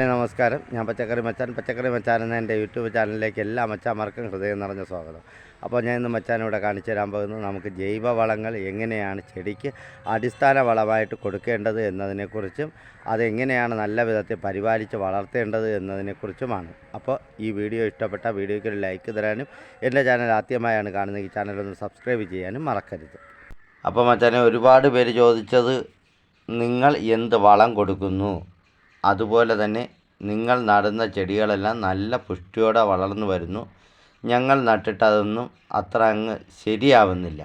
നമസ്കാരം. ഞാൻ പച്ചക്കറി മച്ചാൻ. പച്ചക്കറി മച്ചാൻ എന്ന എന്റെ യൂട്യൂബ് ചാനലിലേക്ക് എല്ലാ മച്ചാന്മാർക്കും ഹൃദയം നിറഞ്ഞ സ്വാഗതം. അപ്പോൾ ഞാൻ ഇന്ന് മച്ചാൻ ഇവിടെ കാണിച്ചു തരാൻ പോകുന്നത് നമുക്ക് ജൈവ വളങ്ങൾ എങ്ങനെയാണ് ചെടിക്ക് അടിസ്ഥാന വളമായിട്ട് കൊടുക്കേണ്ടത് എന്നതിനെക്കുറിച്ചും അതെങ്ങനെയാണ് നല്ല വിധത്തിൽ പരിപാലിച്ച് വളർത്തേണ്ടത് എന്നതിനെക്കുറിച്ചുമാണ്. അപ്പോൾ ഈ വീഡിയോ ഇഷ്ടപ്പെട്ട വീഡിയോയ്ക്ക് ഒരു ലൈക്ക് തരാനും എന്റെ ചാനൽ ആദ്യമായാണ് കാണുന്നത് ഈ ചാനലൊന്ന് സബ്സ്ക്രൈബ് ചെയ്യാനും മറക്കരുത്. അപ്പോൾ മച്ചാനെ ഒരുപാട് പേര് ചോദിച്ചത് നിങ്ങൾ എന്ത് വളം കൊടുക്കുന്നു? അതുപോലെ തന്നെ നിങ്ങൾ നടുന്ന ചെടികളെല്ലാം നല്ല പുഷ്ടിയോടെ വളർന്നു വരുന്നു. ഞങ്ങൾ നട്ടിട്ട് അതൊന്നും അത്ര അങ്ങ് ശരിയാവുന്നില്ല.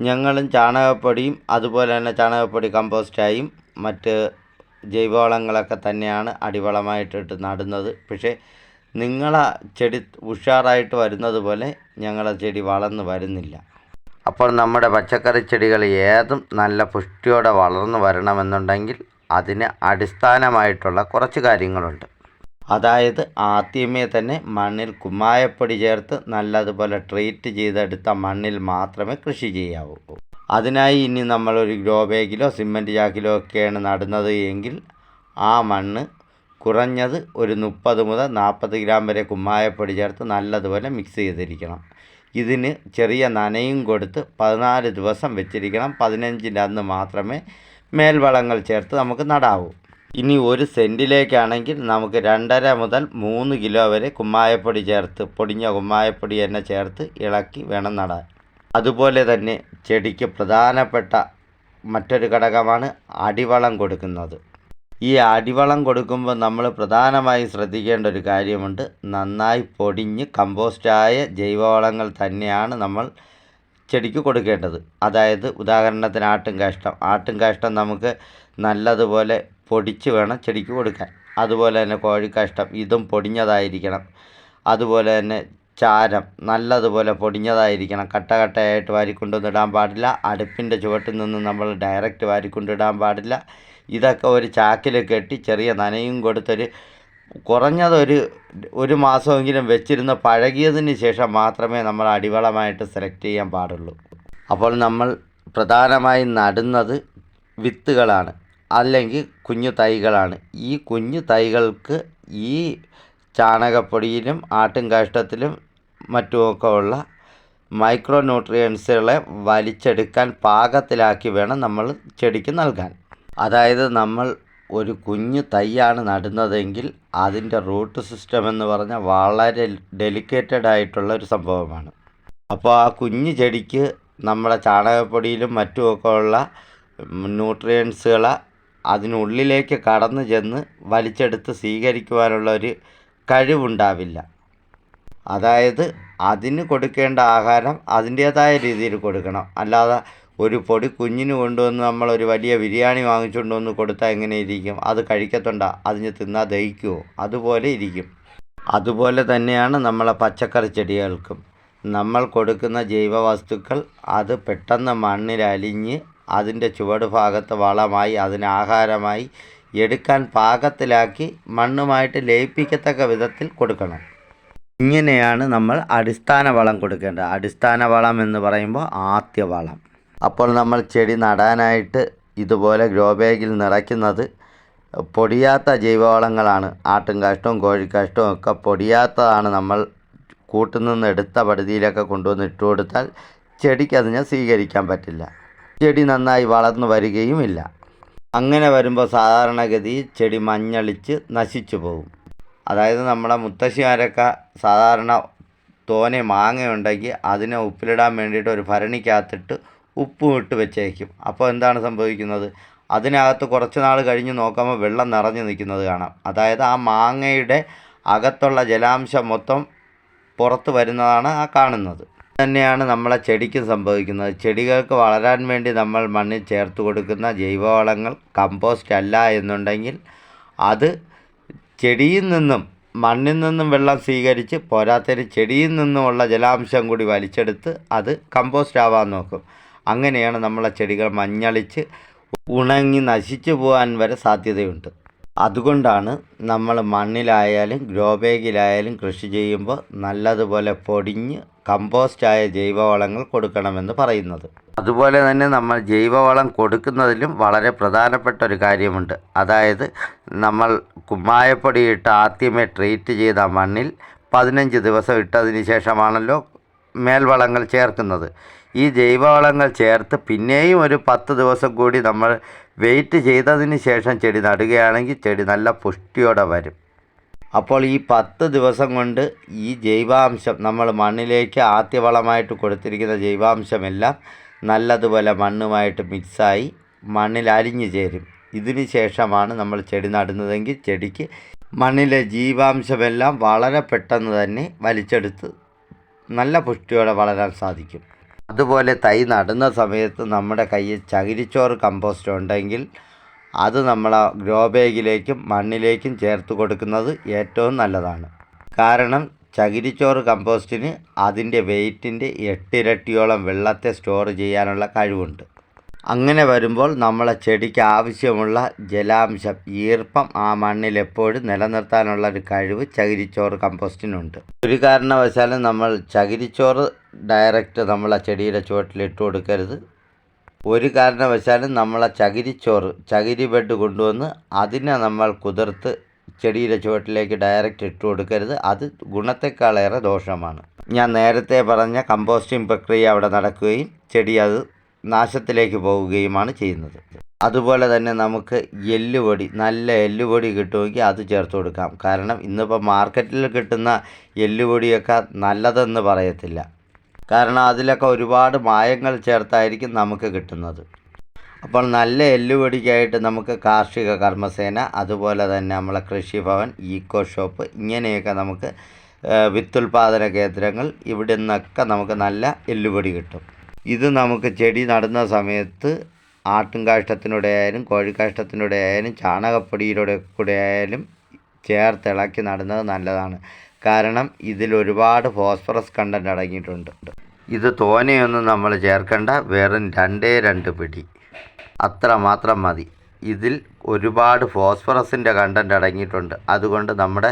ഞങ്ങളും ചാണകപ്പൊടിയും അതുപോലെ തന്നെ ചാണകപ്പൊടി കമ്പോസ്റ്റായും മറ്റ് ജൈവവളങ്ങളൊക്കെ തന്നെയാണ് അടിവളമായിട്ടിട്ട് നടുന്നത്. പക്ഷേ നിങ്ങളെ ചെടി ഉഷാറായിട്ട് വരുന്നത് പോലെ ഞങ്ങളെ ചെടി വളർന്നു വരുന്നില്ല. അപ്പോൾ നമ്മുടെ പച്ചക്കറി ചെടികൾ ഏതും നല്ല പുഷ്ടിയോടെ വളർന്നു വരണമെന്നുണ്ടെങ്കിൽ അതിന് അടിസ്ഥാനമായിട്ടുള്ള കുറച്ച് കാര്യങ്ങളുണ്ട്. അതായത് ആദ്യമേ തന്നെ മണ്ണിൽ കുമ്മായപ്പൊടി ചേർത്ത് നല്ലതുപോലെ ട്രീറ്റ് ചെയ്തെടുത്ത മണ്ണിൽ മാത്രമേ കൃഷി ചെയ്യാവൂ. അതിനായി ഇനി നമ്മളൊരു ഗ്രോ ബാഗിലോ സിമന്റ് ചാക്കിലോ ഒക്കെയാണ് നടുന്നത് എങ്കിൽ ആ മണ്ണ് കുറഞ്ഞത് ഒരു മുപ്പത് മുതൽ നാൽപ്പത് ഗ്രാം വരെ കുമ്മായപ്പൊടി ചേർത്ത് നല്ലതുപോലെ മിക്സ് ചെയ്തിരിക്കണം. ഇതിന് ചെറിയ നനയും കൊടുത്ത് പതിനാല് ദിവസം വെച്ചിരിക്കണം. പതിനഞ്ചിന്റെ അന്ന് മാത്രമേ മേൽവളങ്ങൾ ചേർത്ത് നമുക്ക് നടാവൂ. ഇനി ഒരു സെന്റിലേക്കാണെങ്കിൽ നമുക്ക് രണ്ടര മുതൽ മൂന്ന് കിലോ വരെ കുമ്മായപ്പൊടി ചേർത്ത് പൊടിഞ്ഞ കുമ്മായപ്പൊടി തന്നെ ചേർത്ത് ഇളക്കി വേണം നടാൻ. അതുപോലെ തന്നെ ചെടിക്ക് പ്രധാനപ്പെട്ട മറ്റൊരു ഘടകമാണ് അടിവളം കൊടുക്കുന്നത്. ഈ അടിവളം കൊടുക്കുമ്പോൾ നമ്മൾ പ്രധാനമായും ശ്രദ്ധിക്കേണ്ട ഒരു കാര്യമുണ്ട്. നന്നായി പൊടിഞ്ഞ് കമ്പോസ്റ്റായ ജൈവവളങ്ങൾ തന്നെയാണ് നമ്മൾ ചെടിക്ക് കൊടുക്കേണ്ടത്. അതായത് ഉദാഹരണത്തിന് ആട്ടും കാഷ്ടം ആട്ടും കാഷ്ടം നമുക്ക് നല്ലതുപോലെ പൊടിച്ച് വേണം ചെടിക്ക് കൊടുക്കാൻ. അതുപോലെ തന്നെ കോഴിക്കാഷ്ടം ഇതും പൊടിഞ്ഞതായിരിക്കണം. അതുപോലെ തന്നെ ചാരം നല്ലതുപോലെ പൊടിഞ്ഞതായിരിക്കണം. കട്ട കട്ടയായിട്ട് വാരിക്കൊണ്ടൊന്നും ഇടാൻ പാടില്ല. അടുപ്പിന്റെ ചുവട്ടിൽ നിന്ന് നമ്മൾ ഡയറക്റ്റ് വാരിക്കൊണ്ടിടാൻ പാടില്ല. ഇതൊക്കെ ഒരു ചാക്കിൽ കെട്ടി ചെറിയ നനയും കൊടുത്തൊരു കുറഞ്ഞതൊരു ഒരു മാസമെങ്കിലും വെച്ചിരുന്ന് പഴകിയതിന് ശേഷം മാത്രമേ നമ്മൾ അടിവളമായിട്ട് സെലക്ട് ചെയ്യാൻ പാടുള്ളൂ. അപ്പോൾ നമ്മൾ പ്രധാനമായും നടുന്നത് വിത്തുകളാണ്. അല്ലെങ്കിൽ കുഞ്ഞു തൈകളാണ്. ഈ കുഞ്ഞു തൈകൾക്ക് ഈ ചാണകപ്പൊടിയിലും ആട്ടും കാഷ്ടത്തിലും മറ്റുമൊക്കെ ഉള്ള മൈക്രോ ന്യൂട്രിയൻസുകളെ വലിച്ചെടുക്കാൻ പാകത്തിലാക്കി വേണം നമ്മൾ ചെടിക്ക് നൽകാൻ. അതായത് നമ്മൾ ഒരു കുഞ്ഞു തൈയാണ് നടുന്നതെങ്കിൽ അതിന്റെ റൂട്ട് സിസ്റ്റം എന്ന് പറഞ്ഞാൽ വളരെ ഡെലിക്കേറ്റഡ് ആയിട്ടുള്ള ഒരു സംഭവമാണ്. അപ്പോൾ ആ കുഞ്ഞു ചെടിക്ക് നമ്മുടെ ചാണകപ്പൊടിയിലും മറ്റുമൊക്കെ ഉള്ള ന്യൂട്രിയൻസുകൾ അതിനുള്ളിലേക്ക് കടന്നു ചെന്ന് വലിച്ചെടുത്ത് സ്വീകരിക്കുവാനുള്ള ഒരു കഴിവുണ്ടാവില്ല. അതായത് അതിന് കൊടുക്കേണ്ട ആഹാരം അതിന്റേതായ രീതിയിൽ കൊടുക്കണം. അല്ലാതെ ഒരു പൊടി കുഞ്ഞിന് കൊണ്ടുവന്ന് നമ്മളൊരു വലിയ ബിരിയാണി വാങ്ങിച്ചുകൊണ്ട് വന്ന് കൊടുത്താൽ എങ്ങനെ ഇരിക്കും അത് കഴിക്കത്തുണ്ട? അതിന് തിന്നാൽ ദഹിക്കുമോ അതുപോലെ ഇരിക്കും. അതുപോലെ തന്നെയാണ് നമ്മളെ പച്ചക്കറി ചെടികൾക്കും. നമ്മൾ കൊടുക്കുന്ന ജൈവവസ്തുക്കൾ അത് പെട്ടെന്ന് മണ്ണിൽ അലിഞ്ഞ് അതിന്റെ ചുവട് ഭാഗത്ത് വളമായി അതിന് ആഹാരമായി എടുക്കാൻ പാകത്തിലാക്കി മണ്ണുമായിട്ട് ലയിപ്പിക്കത്തക്ക വിധത്തിൽ കൊടുക്കണം. ഇങ്ങനെയാണ് നമ്മൾ അടിസ്ഥാന വളം കൊടുക്കേണ്ടത്. അടിസ്ഥാന വളം എന്ന് പറയുമ്പോൾ ആദ്യ വളം. അപ്പോൾ നമ്മൾ ചെടി നടാനായിട്ട് ഇതുപോലെ ഗ്രോ ബാഗിൽ നിറയ്ക്കുന്നത് പൊടിയാത്ത ജൈവവളങ്ങളാണ്. ആട്ടും കാഷ്ടവും കോഴിക്കാഷ്ടവും ഒക്കെ പൊടിയാത്തതാണ് നമ്മൾ കൂട്ടിൽ നിന്ന് എടുത്ത പടുതിയിലൊക്കെ കൊണ്ടുവന്ന് ഇട്ട് കൊടുത്താൽ ചെടിക്ക് അതിനെ സ്വീകരിക്കാൻ പറ്റില്ല. ചെടി നന്നായി വളർന്നു വരികയുമില്ല അങ്ങനെ വരുമ്പോൾ സാധാരണഗതി ചെടി മഞ്ഞളിച്ച് നശിച്ചു പോകും. അതായത് നമ്മളെ മുത്തശ്ശിമാരൊക്കെ സാധാരണ തോനെ മാങ്ങയുണ്ടെങ്കിൽ അതിനെ ഉപ്പിലിടാൻ വേണ്ടിയിട്ട് ഒരു ഭരണിക്കകത്തിട്ട് ഉപ്പും ഇട്ട് വെച്ചേക്കും. അപ്പോൾ എന്താണ് സംഭവിക്കുന്നത്? അതിനകത്ത് കുറച്ച് നാൾ കഴിഞ്ഞ് നോക്കുമ്പോൾ വെള്ളം നിറഞ്ഞു നിൽക്കുന്നത് കാണാം. അതായത് ആ മാങ്ങയുടെ അകത്തുള്ള ജലാംശം മൊത്തം പുറത്ത് വരുന്നതാണ് ആ കാണുന്നത്. തന്നെയാണ് നമ്മളെ ചെടിക്ക് സംഭവിക്കുന്നത്. ചെടികൾക്ക് വളരാൻ വേണ്ടി നമ്മൾ മണ്ണിൽ ചേർത്ത് കൊടുക്കുന്ന ജൈവവളങ്ങൾ കമ്പോസ്റ്റ് അല്ല എന്നുണ്ടെങ്കിൽ അത് ചെടിയിൽ നിന്നും മണ്ണിൽ നിന്നും വെള്ളം സ്വീകരിച്ച് പോരാത്തതിന് ചെടിയിൽ നിന്നുമുള്ള ജലാംശം കൂടി വലിച്ചെടുത്ത് അത് കമ്പോസ്റ്റ് ആവാൻ നോക്കും. അങ്ങനെയാണ് നമ്മളെ ചെടികൾ മഞ്ഞളിച്ച് ഉണങ്ങി നശിച്ചു പോകാൻ വരെ സാധ്യതയുണ്ട്. അതുകൊണ്ടാണ് നമ്മൾ മണ്ണിലായാലും ഗ്രോ ബാഗിലായാലും കൃഷി ചെയ്യുമ്പോൾ നല്ലതുപോലെ പൊടിഞ്ഞ് കമ്പോസ്റ്റായ ജൈവവളങ്ങൾ കൊടുക്കണമെന്ന് പറയുന്നത്. അതുപോലെ തന്നെ നമ്മൾ ജൈവവളം കൊടുക്കുന്നതിലും വളരെ പ്രധാനപ്പെട്ട ഒരു കാര്യമുണ്ട്. അതായത് നമ്മൾ കുമ്മായപ്പൊടി ഇട്ട് ആദ്യമേ ട്രീറ്റ് ചെയ്ത മണ്ണിൽ പതിനഞ്ച് ദിവസം ഇട്ടതിന് ശേഷമാണല്ലോ മേൽവളങ്ങൾ ചേർക്കുന്നത്. ഈ ജൈവവളങ്ങൾ ചേർത്ത് പിന്നെയും ഒരു പത്ത് ദിവസം കൂടി നമ്മൾ വെയിറ്റ് ചെയ്തതിന് ശേഷം ചെടി നടുകയാണെങ്കിൽ ചെടി നല്ല പുഷ്ടിയോടെ വരും. അപ്പോൾ ഈ പത്ത് ദിവസം കൊണ്ട് ഈ ജൈവാംശം നമ്മൾ മണ്ണിലേക്ക് ആദ്യവളമായിട്ട് കൊടുത്തിരിക്കുന്ന ജൈവാംശമെല്ലാം നല്ലതുപോലെ മണ്ണുമായിട്ട് മിക്സായി മണ്ണിൽ അലിഞ്ഞു ചേരും. ഇതിന് ശേഷമാണ് നമ്മൾ ചെടി നടുന്നതെങ്കിൽ ചെടിക്ക് മണ്ണിലെ ജീവാംശമെല്ലാം വളരെ പെട്ടെന്ന് തന്നെ വലിച്ചെടുത്ത് നല്ല പുഷ്ടിയോടെ വളരാൻ സാധിക്കും. അതുപോലെ തൈ നടുന്ന സമയത്ത് നമ്മുടെ കയ്യിൽ ചകിരിച്ചോറ് കമ്പോസ്റ്റ് ഉണ്ടെങ്കിൽ അത് നമ്മൾ ആ ഗ്രോ ബാഗിലേക്കും മണ്ണിലേക്കും ചേർത്ത് കൊടുക്കുന്നത് ഏറ്റവും നല്ലതാണ്. കാരണം ചകിരിച്ചോറ് കമ്പോസ്റ്റിന് അതിന്റെ വെയിറ്റിന്റെ എട്ടിരട്ടിയോളം വെള്ളത്തെ സ്റ്റോർ ചെയ്യാനുള്ള കഴിവുണ്ട്. അങ്ങനെ വരുമ്പോൾ നമ്മളെ ചെടിക്ക് ആവശ്യമുള്ള ജലാംശം ഈർപ്പം ആ മണ്ണിൽ എപ്പോഴും നിലനിർത്താനുള്ള ഒരു കഴിവ് ചകിരിച്ചോറ് കമ്പോസ്റ്റിനുണ്ട്. ഒരു കാരണവശാലും നമ്മൾ ചകിരിച്ചോറ് ഡയറക്റ്റ് നമ്മളെ ചെടിയുടെ ചുവട്ടിൽ ഇട്ട് കൊടുക്കരുത്. ഒരു കാരണവശാലും നമ്മളെ ചകിരിച്ചോറ് ചകിരി ബെഡ് കൊണ്ടുവന്ന് അതിനെ നമ്മൾ കുതിർത്ത് ചെടിയുടെ ചുവട്ടിലേക്ക് ഡയറക്റ്റ് ഇട്ട് കൊടുക്കരുത്. അത് ഗുണത്തെക്കാളേറെ ദോഷമാണ്. ഞാൻ നേരത്തെ പറഞ്ഞ കമ്പോസ്റ്റിംഗ് പ്രക്രിയ അവിടെ നടക്കുകയും ചെടി അത് നാശത്തിലേക്ക് പോവുകയുമാണ് ചെയ്യുന്നത്. അതുപോലെ തന്നെ നമുക്ക് എല്ലുപൊടി നല്ല എല്ലുപൊടി കിട്ടുമെങ്കിൽ അത് ചേർത്ത് കൊടുക്കാം. കാരണം ഇന്നിപ്പോൾ മാർക്കറ്റിൽ കിട്ടുന്ന എല്ലുപൊടിയൊക്കെ നല്ലതെന്ന് പറയത്തില്ല. കാരണം അതിലൊക്കെ ഒരുപാട് മായങ്ങൾ ചേർത്തായിരിക്കും നമുക്ക് കിട്ടുന്നത്. അപ്പോൾ നല്ല എല്ലുപൊടിക്കായിട്ട് നമുക്ക് കാർഷിക കർമ്മസേന അതുപോലെ തന്നെ നമ്മളെ കൃഷിഭവൻ ഈക്കോ ഷോപ്പ് ഇങ്ങനെയൊക്കെ നമുക്ക് വിത്തുൽപാദന കേന്ദ്രങ്ങൾ ഇവിടെ നിന്നൊക്കെ നമുക്ക് നല്ല എല്ലുപൊടി കിട്ടും. ഇത് നമുക്ക് ചെടി നടുന്ന സമയത്ത് ആട്ടും കാഷ്ടത്തിലൂടെ ആയാലും കോഴിക്കാഷ്ടത്തിലൂടെ ആയാലും ചാണകപ്പൊടിയിലൂടെ കൂടെ ആയാലും ചേർത്തിളക്കി നടുന്നത് നല്ലതാണ്. കാരണം ഇതിൽ ഒരുപാട് ഫോസ്ഫറസ് കണ്ടന്റ് അടങ്ങിയിട്ടുണ്ട്. ഇത് തോനെയൊന്നും നമ്മൾ ചേർക്കേണ്ട. വെറും രണ്ടേ രണ്ട് പിടി. അത്ര മാത്രം മതി. ഇതിൽ ഒരുപാട് ഫോസ്ഫറസിന്റെ കണ്ടന്റ് അടങ്ങിയിട്ടുണ്ട്. അതുകൊണ്ട് നമ്മുടെ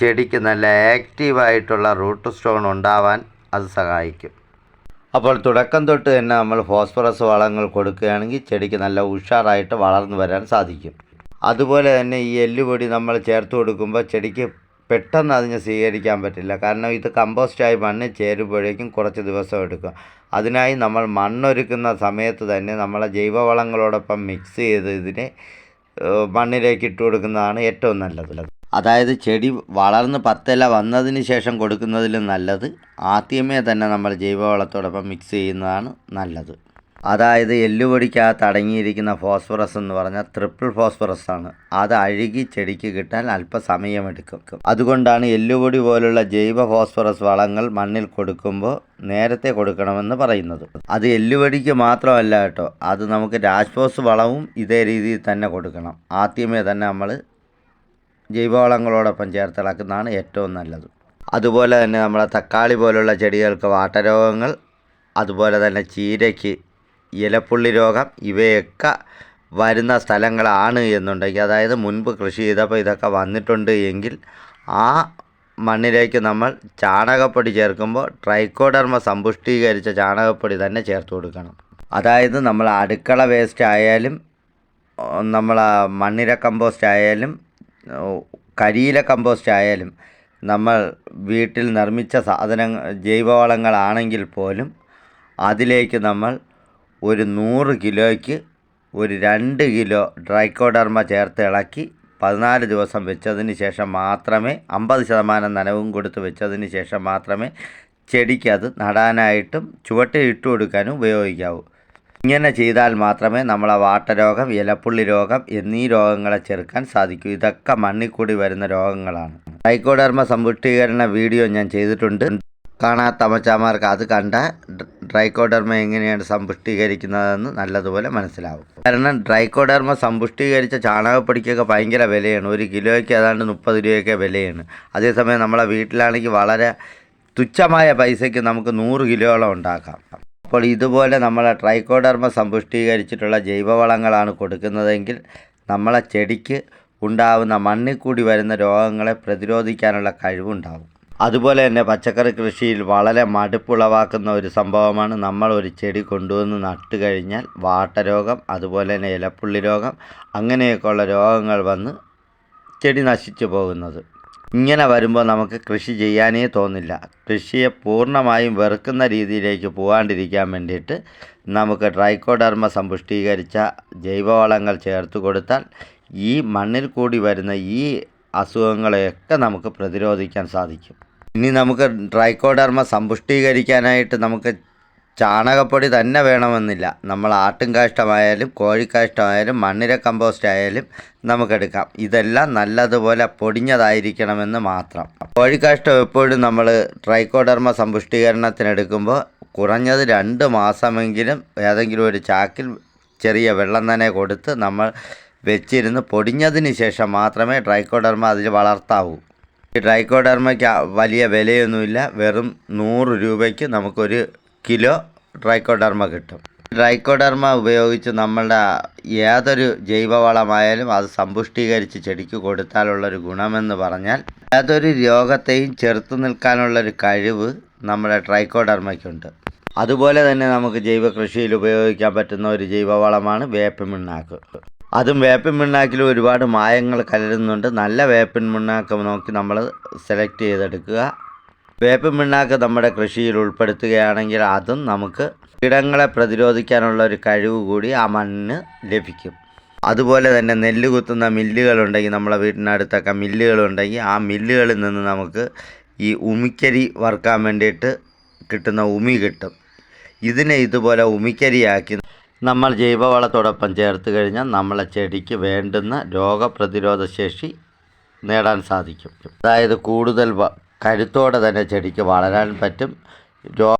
ചെടിക്ക് നല്ല ആക്റ്റീവായിട്ടുള്ള റൂട്ട് സ്റ്റോൺ ഉണ്ടാവാൻ അത് സഹായിക്കും. അപ്പോൾ തുടക്കം തൊട്ട് തന്നെ നമ്മൾ ഫോസ്ഫറസ് വളങ്ങൾ കൊടുക്കുകയാണെങ്കിൽ ചെടിക്ക് നല്ല ഉഷാറായിട്ട് വളർന്നു വരാൻ സാധിക്കും. അതുപോലെ തന്നെ ഈ എല്ലുപൊടി നമ്മൾ ചേർത്ത് കൊടുക്കുമ്പോൾ ചെടിക്ക് പെട്ടെന്ന് അതിനെ സ്വീകരിക്കാൻ പറ്റില്ല. കാരണം ഇത് കമ്പോസ്റ്റായി മണ്ണ് ചേരുമ്പോഴേക്കും കുറച്ച് ദിവസം എടുക്കും. അതിനായി നമ്മൾ മണ്ണൊരുക്കുന്ന സമയത്ത് തന്നെ നമ്മളെ ജൈവവളങ്ങളോടൊപ്പം മിക്സ് ചെയ്ത് ഇതിനെ മണ്ണിലേക്ക് ഇട്ട് കൊടുക്കുന്നതാണ് ഏറ്റവും നല്ലത്. അതായത് ചെടി വളർന്ന് പത്തില വന്നതിന് ശേഷം കൊടുക്കുന്നതിലും നല്ലത് ആദ്യമേ തന്നെ നമ്മൾ ജൈവവളത്തോടൊപ്പം മിക്സ് ചെയ്യുന്നതാണ് നല്ലത്. അതായത് എല്ലുപൊടിക്കകത്ത് അടങ്ങിയിരിക്കുന്ന ഫോസ്ഫറസ് എന്ന് പറഞ്ഞാൽ ട്രിപ്പിൾ ഫോസ്ഫറസ് ആണ്. അത് അഴുകി ചെടിക്ക് കിട്ടാൻ അല്പസമയമെടുക്കും അതുകൊണ്ടാണ് എല്ലുപൊടി പോലുള്ള ജൈവ ഫോസ്ഫറസ് വളങ്ങൾ മണ്ണിൽ കൊടുക്കുമ്പോൾ നേരത്തെ കൊടുക്കണമെന്ന് പറയുന്നത്. അത് എല്ലുപൊടിക്ക് മാത്രമല്ല കേട്ടോ അത് നമുക്ക് രാജ്ഫോസ് വളവും ഇതേ രീതിയിൽ തന്നെ കൊടുക്കണം. ആദ്യമേ തന്നെ നമ്മൾ ജൈവവളങ്ങളോടൊപ്പം ചേർത്തിളക്കുന്നതാണ് ഏറ്റവും നല്ലത്. അതുപോലെ തന്നെ നമ്മളെ തക്കാളി പോലുള്ള ചെടികൾക്ക് വാട്ടരോഗങ്ങൾ അതുപോലെ തന്നെ ചീരയ്ക്ക് ഇലപ്പുള്ളി രോഗം ഇവയൊക്കെ വരുന്ന സ്ഥലങ്ങളാണ് എന്നുണ്ടെങ്കിൽ അതായത് മുൻപ് കൃഷി ചെയ്തപ്പോൾ ഇതൊക്കെ വന്നിട്ടുണ്ട് എങ്കിൽ ആ മണ്ണിലേക്ക് നമ്മൾ ചാണകപ്പൊടി ചേർക്കുമ്പോൾ ട്രൈക്കോഡർമ സമ്പുഷ്ടീകരിച്ച ചാണകപ്പൊടി തന്നെ ചേർത്ത് കൊടുക്കണം. അതായത് നമ്മൾ അടുക്കള വേസ്റ്റ് ആയാലും നമ്മൾ മണ്ണിര കമ്പോസ്റ്റ് ആയാലും കരിയില കമ്പോസ്റ്റ് ആയാലും നമ്മൾ വീട്ടിൽ നിർമ്മിച്ച സാധനങ്ങൾ ജൈവവളങ്ങളാണെങ്കിൽ പോലും അതിലേക്ക് നമ്മൾ ഒരു നൂറ് കിലോയ്ക്ക് ഒരു രണ്ട് കിലോ ഡ്രൈക്കോഡർമ ചേർത്ത് ഇളക്കി പതിനാല് ദിവസം വെച്ചതിന് ശേഷം മാത്രമേ അമ്പത് ശതമാനം നനവും കൊടുത്ത് വെച്ചതിന് ശേഷം മാത്രമേ ചെടിക്ക് അത് നടാനായിട്ടും ചുവട്ടിൽ ഇട്ട് കൊടുക്കാനും ഉപയോഗിക്കാവൂ. ഇങ്ങനെ ചെയ്താൽ മാത്രമേ നമ്മളെ വാട്ടരോഗം ഇലപ്പുള്ളി രോഗം എന്നീ രോഗങ്ങളെ ചെറുക്കാൻ സാധിക്കൂ. ഇതൊക്കെ മണ്ണിൽ കൂടി വരുന്ന രോഗങ്ങളാണ്. ട്രൈക്കോഡർമ സമ്പുഷ്ടീകരണ വീഡിയോ ഞാൻ ചെയ്തിട്ടുണ്ട്. കാണാത്ത അമ്മച്ചാമാർക്ക് അത് കണ്ട ഡ്രൈക്കോഡർമ എങ്ങനെയാണ് സമ്പുഷ്ടീകരിക്കുന്നതെന്ന് നല്ലതുപോലെ മനസ്സിലാവും. കാരണം ഡ്രൈക്കോഡർമ സമ്പുഷ്ടീകരിച്ച ചാണകപ്പൊടിക്കൊക്കെ ഭയങ്കര വിലയാണ്. ഒരു കിലോയ്ക്ക് ഏതാണ്ട് മുപ്പത് രൂപയൊക്കെ വിലയാണ്. അതേസമയം നമ്മളെ വീട്ടിലാണെങ്കിൽ വളരെ തുച്ഛമായ പൈസയ്ക്ക് നമുക്ക് നൂറ് കിലോയോളം ഉണ്ടാക്കാം. അപ്പോൾ ഇതുപോലെ നമ്മളെ ട്രൈക്കോഡർമ സമ്പുഷ്ടീകരിച്ചിട്ടുള്ള ജൈവവളങ്ങളാണ് കൊടുക്കുന്നതെങ്കിൽ നമ്മളെ ചെടിക്ക് ഉണ്ടാവുന്ന മണ്ണിൽ കൂടി വരുന്ന രോഗങ്ങളെ പ്രതിരോധിക്കാനുള്ള കഴിവുണ്ടാവും അതുപോലെ തന്നെ പച്ചക്കറി കൃഷിയിൽ വളരെ മടുപ്പുളവാക്കുന്ന ഒരു സംഭവമാണ് നമ്മൾ ഒരു ചെടി കൊണ്ടുവന്ന് നട്ടു കഴിഞ്ഞാൽ വാട്ടരോഗം അതുപോലെ തന്നെ ഇലപ്പുള്ളി രോഗം അങ്ങനെയൊക്കെയുള്ള രോഗങ്ങൾ വന്ന് ചെടി നശിച്ചു പോകുന്നത്. ഇങ്ങനെ വരുമ്പോൾ നമുക്ക് കൃഷി ചെയ്യാനേ തോന്നില്ല. കൃഷിയെ പൂർണമായും വെറുക്കുന്ന രീതിയിലേക്ക് പോകാണ്ടിരിക്കാൻ വേണ്ടിയിട്ട് നമുക്ക് ട്രൈക്കോഡർമ സമ്പുഷ്ടീകരിച്ച ജൈവവളങ്ങൾ ചേർത്ത് കൊടുത്താൽ ഈ മണ്ണിൽ കൂടി വരുന്ന ഈ അസുഖങ്ങളെയൊക്കെ നമുക്ക് പ്രതിരോധിക്കാൻ സാധിക്കും. ഇനി നമുക്ക് ട്രൈക്കോഡർമ സമ്പുഷ്ടീകരിക്കാനായിട്ട് നമുക്ക് ചാണകപ്പൊടി തന്നെ വേണമെന്നില്ല. നമ്മൾ ആട്ടുംകാഷ്ടമായാലും കോഴിക്കാഷ്ടമായാലും മണ്ണിര കമ്പോസ്റ്റ് ആയാലും നമുക്കെടുക്കാം ഇതെല്ലാം നല്ലതുപോലെ പൊടിഞ്ഞതായിരിക്കണമെന്ന് മാത്രം. കോഴിക്കാഷ്ടം എപ്പോഴും നമ്മൾ ട്രൈക്കോഡർമ സമ്പുഷ്ടീകരണത്തിനെടുക്കുമ്പോൾ കുറഞ്ഞത് രണ്ട് മാസമെങ്കിലും ഏതെങ്കിലും ഒരു ചാക്കിൽ ചെറിയ വെള്ളം തന്നെ കൊടുത്ത് നമ്മൾ വെച്ചിരുന്ന് പൊടിഞ്ഞതിന് ശേഷം മാത്രമേ ട്രൈക്കോഡർമ അതിൽ വളർത്താവൂ. ഈ ട്രൈക്കോഡർമയ്ക്ക് വലിയ വിലയൊന്നുമില്ല. വെറും നൂറ് രൂപയ്ക്ക് നമുക്കൊരു കിലോ ട്രൈക്കോഡർമ കിട്ടും. ട്രൈക്കോഡർമ ഉപയോഗിച്ച് നമ്മളുടെ ഏതൊരു ജൈവവളമായാലും അത് സമ്പുഷ്ടീകരിച്ച് ചെടിക്ക് കൊടുത്താലുള്ളൊരു ഗുണമെന്ന് പറഞ്ഞാൽ ഏതൊരു രോഗത്തെയും ചെറുത്തു നിൽക്കാനുള്ളൊരു കഴിവ് നമ്മുടെ ട്രൈക്കോഡർമയ്ക്കുണ്ട്. അതുപോലെ തന്നെ നമുക്ക് ജൈവ കൃഷിയിൽ ഉപയോഗിക്കാൻ പറ്റുന്ന ഒരു ജൈവവളമാണ് വേപ്പിൻ പിണ്ണാക്ക് അതും വേപ്പിൻ പിണ്ണാക്കിൽ ഒരുപാട് മായങ്ങൾ കലരുന്നുണ്ട്. നല്ല വേപ്പിൻ പിണ്ണാക്ക് നോക്കി നമ്മൾ സെലക്ട് ചെയ്തെടുക്കുക. വേപ്പിൻ പിണ്ണാക്ക് നമ്മുടെ കൃഷിയിൽ ഉൾപ്പെടുത്തുകയാണെങ്കിൽ അതും നമുക്ക് കീടങ്ങളെ പ്രതിരോധിക്കാനുള്ള ഒരു കഴിവ് കൂടി ആ മണ്ണിന് ലഭിക്കും. അതുപോലെ തന്നെ നെല്ല് കുത്തുന്ന മില്ലുകളുണ്ടെങ്കിൽ നമ്മളെ വീട്ടിനടുത്തൊക്കെ മില്ലുകളുണ്ടെങ്കിൽ ആ മില്ലുകളിൽ നിന്ന് നമുക്ക് ഈ ഉമിക്കരി വറുക്കാൻ വേണ്ടിയിട്ട് കിട്ടുന്ന ഉമി കിട്ടും. ഇതിനെ ഇതുപോലെ ഉമിക്കരിയാക്കി നമ്മൾ ജൈവവളത്തോടൊപ്പം ചേർത്ത് കഴിഞ്ഞാൽ നമ്മളെ ചെടിക്ക് വേണ്ടുന്ന രോഗപ്രതിരോധ ശേഷി നേടാൻ സാധിക്കും. അതായത് കൂടുതൽ കരുത്തോടെ തന്നെ ചെടിക്ക് വളരാൻ പറ്റും.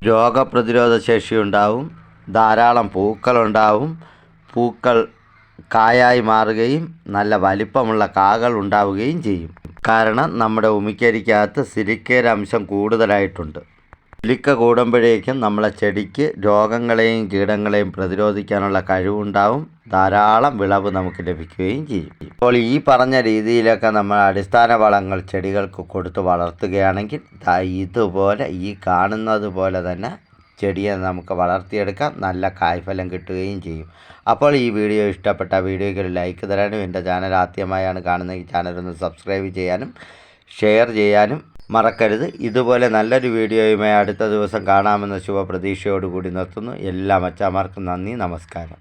രോഗപ്രതിരോധ ശേഷി ഉണ്ടാവും. ധാരാളം പൂക്കളുണ്ടാവും. പൂക്കൾ കായായി മാറുകയും നല്ല വലിപ്പമുള്ള കാകൾ ഉണ്ടാവുകയും ചെയ്യും. കാരണം നമ്മുടെ ഉമിക്കരിക്കകത്ത് സിലിക്കേര അംശം കൂടുതലായിട്ടുണ്ട്. സിലിക്ക കൂടുമ്പോഴേക്കും നമ്മളെ ചെടിക്ക് രോഗങ്ങളെയും കീടങ്ങളെയും പ്രതിരോധിക്കാനുള്ള കഴിവുണ്ടാവും. ധാരാളം വിളവ് നമുക്ക് ലഭിക്കുകയും ചെയ്യും. ഇപ്പോൾ ഈ പറഞ്ഞ രീതിയിലൊക്കെ നമ്മൾ അടിസ്ഥാന വളങ്ങൾ ചെടികൾക്ക് കൊടുത്ത് വളർത്തുകയാണെങ്കിൽ ഇതുപോലെ ഈ കാണുന്നത് പോലെ തന്നെ ചെടിയെ നമുക്ക് വളർത്തിയെടുക്കാം. നല്ല കായ്ഫലം കിട്ടുകയും ചെയ്യും. അപ്പോൾ ഈ വീഡിയോ ഇഷ്ടപ്പെട്ട വീഡിയോയ്ക്ക് ഒരു ലൈക്ക് തരാനും എന്റെ ചാനൽ ആദ്യമായാണ് കാണുന്ന ഈ ചാനൽ ഒന്ന് സബ്സ്ക്രൈബ് ചെയ്യാനും ഷെയർ ചെയ്യാനും മറക്കരുത്. ഇതുപോലെ നല്ലൊരു വീഡിയോയുമായി അടുത്ത ദിവസം കാണാമെന്ന ശുഭപ്രതീക്ഷയോടുകൂടി നിർത്തുന്നു. എല്ലാ അച്ഛാമാർക്കും നന്ദി നമസ്കാരം.